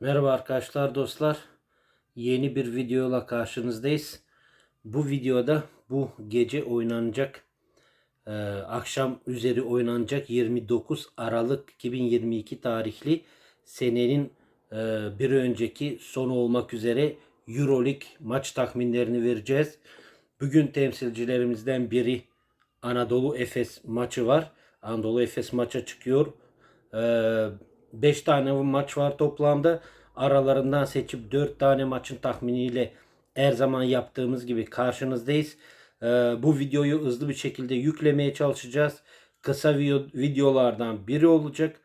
Merhaba arkadaşlar dostlar. Yeni bir videoyla karşınızdayız. Bu videoda bu gece oynanacak e, akşam üzeri oynanacak 29 Aralık 2022 tarihli senenin e, bir önceki sonu olmak üzere Euroleague maç tahminlerini vereceğiz. Bugün temsilcilerimizden biri Anadolu Efes maçı var. Anadolu Efes maça çıkıyor. 5 tane maç var toplamda. Aralarından seçip 4 tane maçın tahminiyle her zaman yaptığımız gibi karşınızdayız. Ee, bu videoyu hızlı bir şekilde yüklemeye çalışacağız. Kısa video, videolardan biri olacak.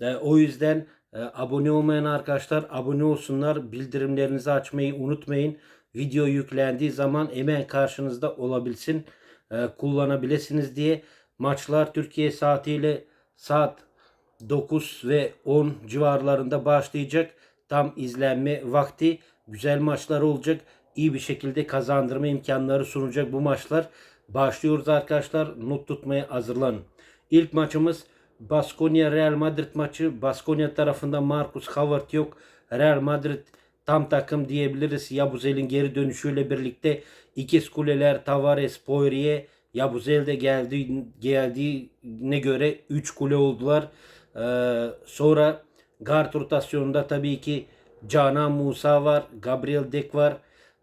Ee, o yüzden e, abone olmayan arkadaşlar abone olsunlar. Bildirimlerinizi açmayı unutmayın. Video yüklendiği zaman hemen karşınızda olabilsin. e, kullanabilirsiniz diye. Maçlar Türkiye saatiyle saat 9 ve 10 civarlarında başlayacak. Tam izlenme vakti. Güzel maçlar olacak. İyi bir şekilde kazandırma imkanları sunacak bu maçlar. Başlıyoruz arkadaşlar. Not tutmaya hazırlanın. İlk maçımız Baskonya Real Madrid maçı. Baskonya tarafında Marcus Howard yok. Real Madrid tam takım diyebiliriz. Yabuzel'in geri dönüşüyle birlikte ikiz kuleler Tavares, Poirier, Yabuzel de geldi, geldiğine göre 3 kule oldular. Ee, sonra guard rotasyonunda tabii ki Canan Musa var, Gabriel Dek var,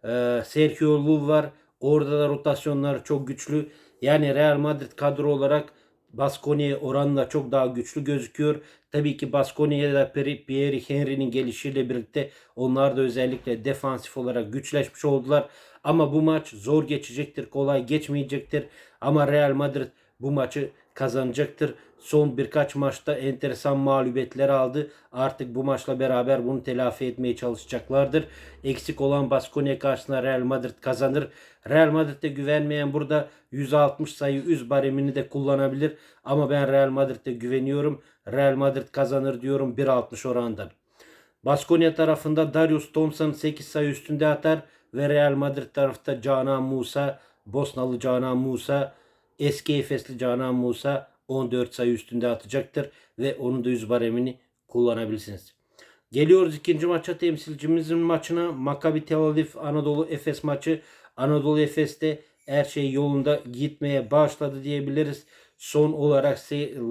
e, Sergio Lul var. Orada da rotasyonlar çok güçlü. Yani Real Madrid kadro olarak Baskonya'ya oranla çok daha güçlü gözüküyor. Tabii ki Baskonya'ya da Pierre Henry'nin gelişiyle birlikte onlar da özellikle defansif olarak güçleşmiş oldular. Ama bu maç zor geçecektir, kolay geçmeyecektir. Ama Real Madrid bu maçı kazanacaktır. Son birkaç maçta enteresan mağlubiyetler aldı. Artık bu maçla beraber bunu telafi etmeye çalışacaklardır. Eksik olan Baskonya karşısında Real Madrid kazanır. Real Madrid'e güvenmeyen burada 160 sayı üz baremini de kullanabilir. Ama ben Real Madrid'e güveniyorum. Real Madrid kazanır diyorum 1.60 orandan. Baskonya tarafında Darius Thompson 8 sayı üstünde atar ve Real Madrid tarafta Canan Musa, Bosnalı Canan Musa, eski Efesli Canan Musa 14 sayı üstünde atacaktır ve onun da yüz baremini kullanabilirsiniz. Geliyoruz ikinci maça temsilcimizin maçına Maccabi Tel Aviv Anadolu Efes maçı. Anadolu Efes'te her şey yolunda gitmeye başladı diyebiliriz. Son olarak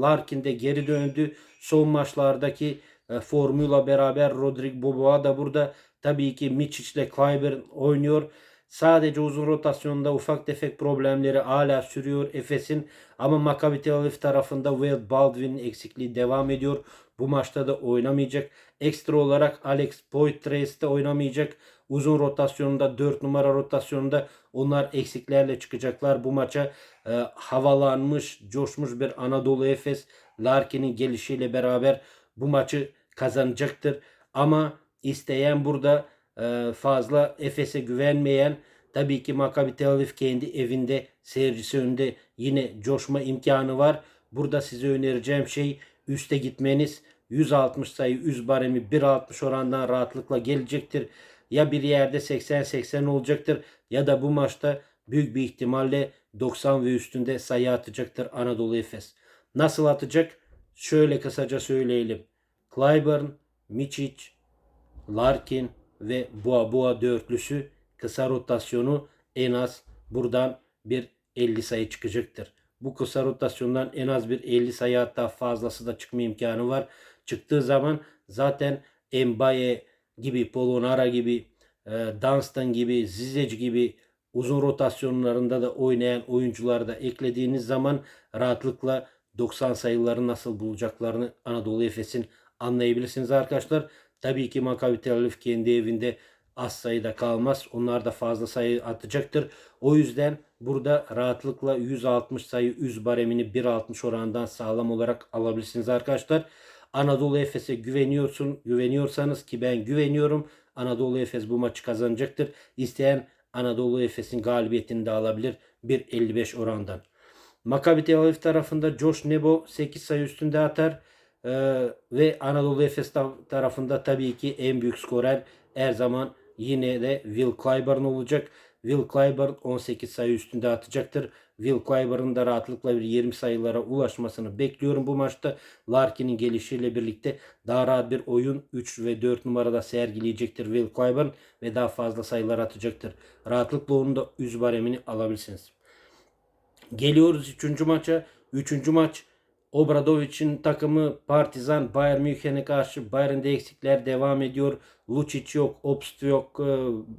Larkin de geri döndü. Son maçlardaki e, formuyla beraber Rodrigo Boboa da burada. Tabii ki Mičić ile Kleiber oynuyor. Sadece uzun rotasyonda ufak tefek problemleri hala sürüyor Efes'in. Ama Maccabi Tel Aviv tarafında Will Baldwin'in eksikliği devam ediyor. Bu maçta da oynamayacak. Ekstra olarak Alex Poitras de oynamayacak. Uzun rotasyonunda 4 numara rotasyonunda onlar eksiklerle çıkacaklar. Bu maça e, havalanmış, coşmuş bir Anadolu Efes Larkin'in gelişiyle beraber bu maçı kazanacaktır. Ama isteyen burada fazla Efes'e güvenmeyen tabii ki Maccabi Tel Aviv kendi evinde seyircisi önünde yine coşma imkanı var. Burada size önereceğim şey üste gitmeniz. 160 sayı 100 baremi 1.60 orandan rahatlıkla gelecektir. Ya bir yerde 80-80 olacaktır ya da bu maçta büyük bir ihtimalle 90 ve üstünde sayı atacaktır Anadolu Efes. Nasıl atacak? Şöyle kısaca söyleyelim. Clyburn, Mičić, Larkin, ve Boğa Boğa dörtlüsü kısa rotasyonu en az buradan bir 50 sayı çıkacaktır. Bu kısa rotasyondan en az bir 50 sayı hatta fazlası da çıkma imkanı var. Çıktığı zaman zaten Mbaye gibi, Polonara gibi, e, Dunstan gibi, Zizec gibi uzun rotasyonlarında da oynayan oyuncuları da eklediğiniz zaman rahatlıkla 90 sayıları nasıl bulacaklarını Anadolu Efes'in anlayabilirsiniz arkadaşlar. Tabii ki Maccabi Tel Aviv kendi evinde az sayıda kalmaz. Onlar da fazla sayı atacaktır. O yüzden burada rahatlıkla 160 sayı 100 baremini 1.60 oranından sağlam olarak alabilirsiniz arkadaşlar. Anadolu Efes'e güveniyorsun, güveniyorsanız ki ben güveniyorum. Anadolu Efes bu maçı kazanacaktır. İsteyen Anadolu Efes'in galibiyetini de alabilir 1.55 orandan. Maccabi Tel Aviv tarafında Josh Nebo 8 sayı üstünde atar. Ee, ve Anadolu Efes tarafında tabii ki en büyük skorer her zaman yine de Will Clyburn olacak. Will Clyburn 18 sayı üstünde atacaktır. Will Clyburn'un da rahatlıkla bir 20 sayılara ulaşmasını bekliyorum bu maçta. Larkin'in gelişiyle birlikte daha rahat bir oyun 3 ve 4 numarada sergileyecektir Will Clyburn ve daha fazla sayılar atacaktır. Rahatlıkla onun da üz baremini alabilirsiniz. Geliyoruz 3. maça. 3. maç Obradovic'in takımı Partizan Bayern Münih'e karşı Bayern'de eksikler devam ediyor. Lucic yok, Obst yok, e,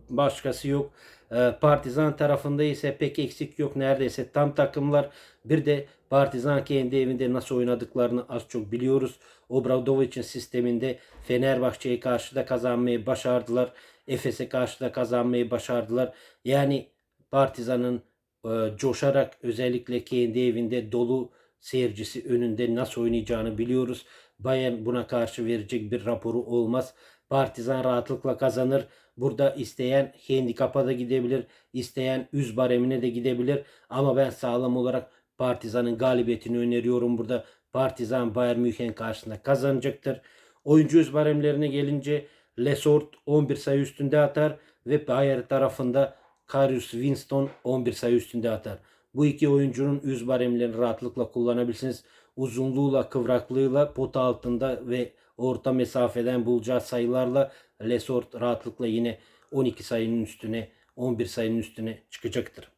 başkası yok. E, Partizan tarafında ise pek eksik yok neredeyse tam takımlar. Bir de Partizan kendi evinde nasıl oynadıklarını az çok biliyoruz. Obradovic'in sisteminde Fenerbahçe'ye karşı da kazanmayı başardılar. Efes'e karşı da kazanmayı başardılar. Yani Partizan'ın e, coşarak özellikle kendi evinde dolu seyircisi önünde nasıl oynayacağını biliyoruz. Bayern buna karşı verecek bir raporu olmaz. Partizan rahatlıkla kazanır. Burada isteyen handikapa da gidebilir. isteyen üz baremine de gidebilir. Ama ben sağlam olarak Partizan'ın galibiyetini öneriyorum burada. Partizan Bayern München karşısında kazanacaktır. Oyuncu üz baremlerine gelince Lesort 11 sayı üstünde atar ve Bayern tarafında Karius Winston 11 sayı üstünde atar. Bu iki oyuncunun üz baremlerini rahatlıkla kullanabilirsiniz. Uzunluğuyla, kıvraklığıyla pot altında ve orta mesafeden bulacağı sayılarla Lesort rahatlıkla yine 12 sayının üstüne 11 sayının üstüne çıkacaktır.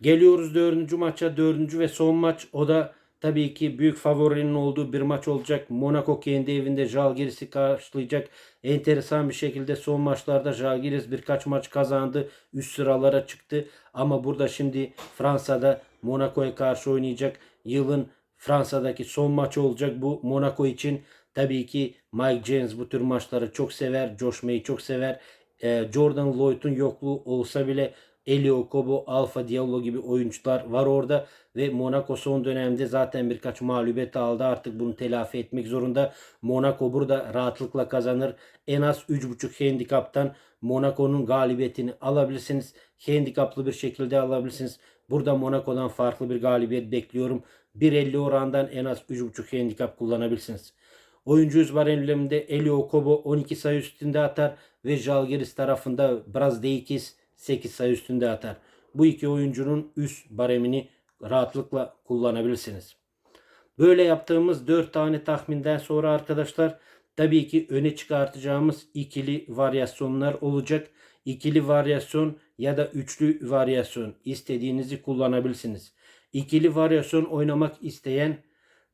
Geliyoruz dördüncü maça. Dördüncü ve son maç. O da tabii ki büyük favorinin olduğu bir maç olacak. Monaco kendi evinde Jalgiris'i karşılayacak. Enteresan bir şekilde son maçlarda Jalgiris birkaç maç kazandı. Üst sıralara çıktı. Ama burada şimdi Fransa'da Monaco'ya karşı oynayacak. Yılın Fransa'daki son maçı olacak bu Monaco için. Tabii ki Mike James bu tür maçları çok sever. Coşmayı çok sever. Ee, Jordan Lloyd'un yokluğu olsa bile Elio Kobo, Alfa Diallo gibi oyuncular var orada ve Monaco son dönemde zaten birkaç mağlubiyet aldı. Artık bunu telafi etmek zorunda. Monaco burada rahatlıkla kazanır. En az 3.5 handikaptan Monaco'nun galibiyetini alabilirsiniz. Handikaplı bir şekilde alabilirsiniz. Burada Monaco'dan farklı bir galibiyet bekliyorum. 1.50 orandan en az 3.5 handikap kullanabilirsiniz. Oyuncu üzbar elimde Elio Kobo 12 sayı üstünde atar ve Jalgiris tarafında Brazdeikis 8 sayı üstünde atar. Bu iki oyuncunun üst baremini rahatlıkla kullanabilirsiniz. Böyle yaptığımız 4 tane tahminden sonra arkadaşlar tabii ki öne çıkartacağımız ikili varyasyonlar olacak. İkili varyasyon ya da üçlü varyasyon istediğinizi kullanabilirsiniz. İkili varyasyon oynamak isteyen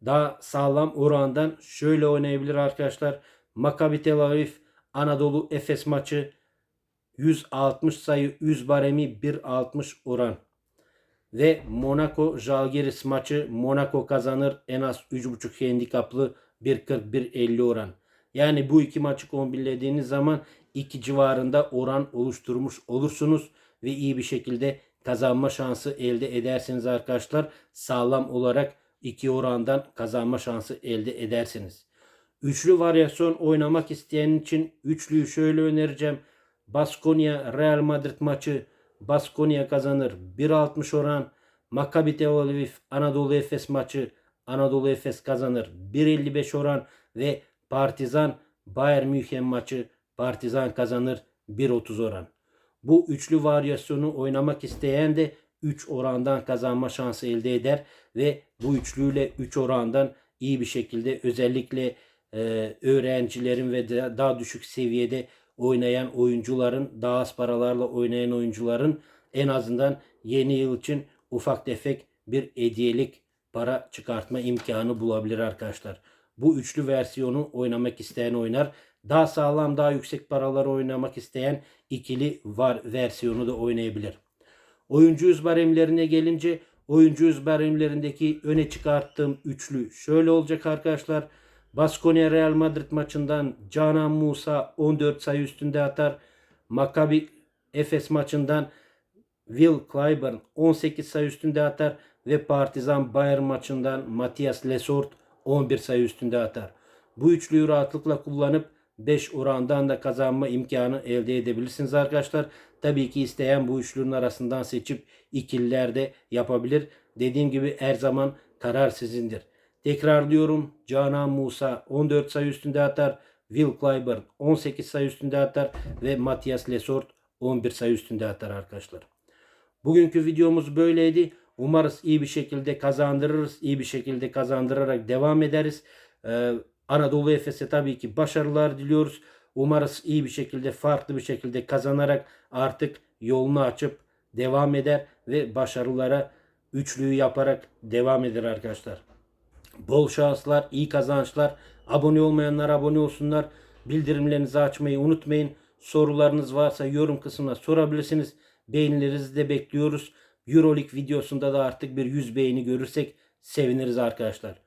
daha sağlam orandan şöyle oynayabilir arkadaşlar. Maccabi Tel Aviv Anadolu Efes maçı 160 sayı 100 baremi 1.60 oran. Ve Monaco Jalgiris maçı Monaco kazanır en az 3.5 handikaplı 1.40-1.50 oran. Yani bu iki maçı kombinlediğiniz zaman iki civarında oran oluşturmuş olursunuz ve iyi bir şekilde kazanma şansı elde edersiniz arkadaşlar. Sağlam olarak iki orandan kazanma şansı elde edersiniz. Üçlü varyasyon oynamak isteyen için üçlüyü şöyle önereceğim. Baskonya Real Madrid maçı Baskonya kazanır. 1.60 oran. Maccabi Tel Aviv Anadolu Efes maçı Anadolu Efes kazanır. 1.55 oran ve Partizan Bayern München maçı Partizan kazanır. 1.30 oran. Bu üçlü varyasyonu oynamak isteyen de 3 orandan kazanma şansı elde eder ve bu üçlüyle 3 orandan iyi bir şekilde özellikle e, öğrencilerin ve daha düşük seviyede oynayan oyuncuların, daha az paralarla oynayan oyuncuların en azından yeni yıl için ufak tefek bir hediyelik para çıkartma imkanı bulabilir arkadaşlar. Bu üçlü versiyonu oynamak isteyen oynar. Daha sağlam, daha yüksek paralar oynamak isteyen ikili var versiyonu da oynayabilir. Oyuncu yüz baremlerine gelince oyuncu yüz baremlerindeki öne çıkarttığım üçlü şöyle olacak arkadaşlar. Baskonya Real Madrid maçından Canan Musa 14 sayı üstünde atar. Maccabi Efes maçından Will Clyburn 18 sayı üstünde atar ve Partizan Bayern maçından Matias Lesort 11 sayı üstünde atar. Bu üçlüyü rahatlıkla kullanıp 5 orandan da kazanma imkanı elde edebilirsiniz arkadaşlar. Tabii ki isteyen bu üçlünün arasından seçip ikililer de yapabilir. Dediğim gibi her zaman karar sizindir. Tekrarlıyorum. Canan Musa 14 sayı üstünde atar. Will Clyburn 18 sayı üstünde atar ve Matias Lesort 11 sayı üstünde atar arkadaşlar. Bugünkü videomuz böyleydi. Umarız iyi bir şekilde kazandırırız. iyi bir şekilde kazandırarak devam ederiz. Ee, Anadolu Efes'e tabii ki başarılar diliyoruz. Umarız iyi bir şekilde farklı bir şekilde kazanarak artık yolunu açıp devam eder ve başarılara üçlüyü yaparak devam eder arkadaşlar. Bol şanslar, iyi kazançlar. Abone olmayanlar abone olsunlar. Bildirimlerinizi açmayı unutmayın. Sorularınız varsa yorum kısmına sorabilirsiniz. Beğenilerinizi de bekliyoruz. Euroleague videosunda da artık bir 100 beğeni görürsek seviniriz arkadaşlar.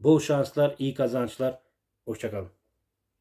Bol şanslar, iyi kazançlar. Hoşçakalın.